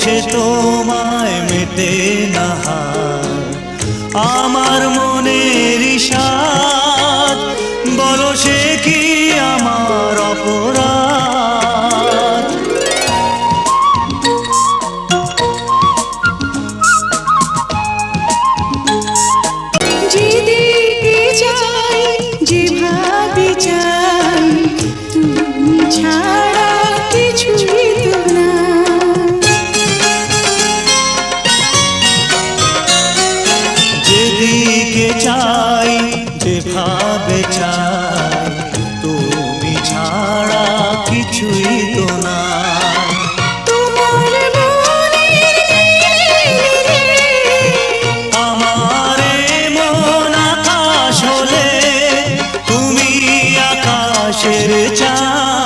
সে তোমায় মেটে নাহার আমার মনের ইশাদ চাই তুমি ছাড়া কিছুই তো না আমার মন তুমি আকাশের চাঁদ।